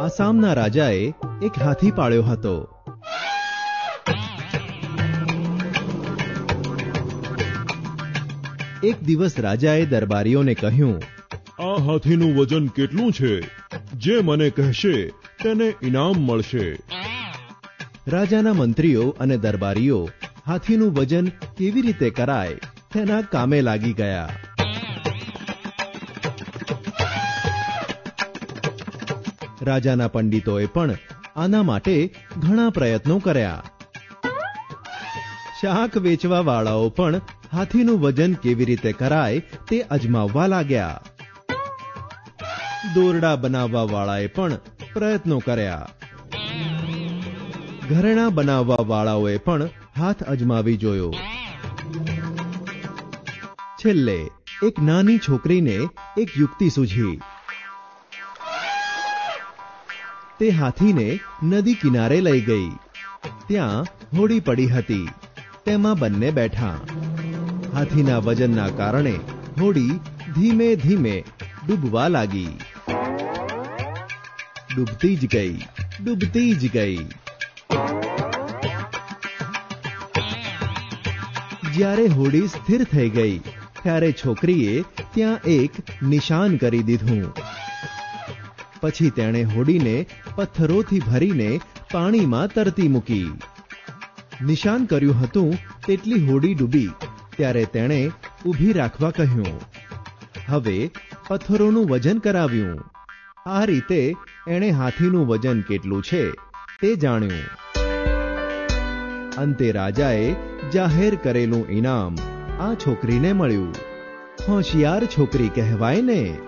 આસામના રાજાએ એક હાથી પાળ્યો હતો. એક દિવસ રાજાએ દરબારીઓને કહ્યું આ હાથીનું વજન કેટલું છે? જે મને કહેશે તેને ઇનામ મળશે. રાજાના મંત્રીઓ અને દરબારીઓ હાથીનું વજન કેવી રીતે કરાય તેના કામે લાગી ગયા. રાજાના પંડિતોએ પણ આના માટે ઘણા પ્રયત્નો કર્યા. શાક વેચવા વાળાઓ પણ હાથીનું વજન કેવી રીતે કરાય તે અજમાવવા લાગ્યા. દોરડા બનાવવા વાળાએ પણ પ્રયત્નો કર્યા. ઘરેણા બનાવવા વાળાઓએ પણ હાથ અજમાવી જોયો. છેલ્લે એક નાની છોકરીને એક યુક્તિ સૂઝી. તે હાથીને નદી કિનારે લઈ ગઈ ત્યાં હોડી પડી હતી તેમાં બંને બેઠા હાથીના વજનના કારણે હોડી ધીમે ધીમે ડૂબવા લાગી ડૂબતી જ ગઈ ડૂબતી જ ગઈ જ્યારે હોડી સ્થિર થઈ ગઈ ત્યારે છોકરીએ ત્યાં એક નિશાન કરી દીધું પછી તેણે હોડીને, પથ્થરોથી ભરીને પાણીમાં તરતી મૂકી. નિશાન કર્યું હતું, તેટલી હોડી ડૂબી. ત્યારે તેણે ઊભી રાખવા કહ્યું, હવે પથ્થરોનું વજન કરાવ્યું. આ રીતે એણે હાથીનું વજન કેટલું છે તે જાણ્યું. અંતે રાજાએ જાહેર કરેલું ઇનામ આ છોકરીને મળ્યું. હોશિયાર છોકરી કહેવાય ને.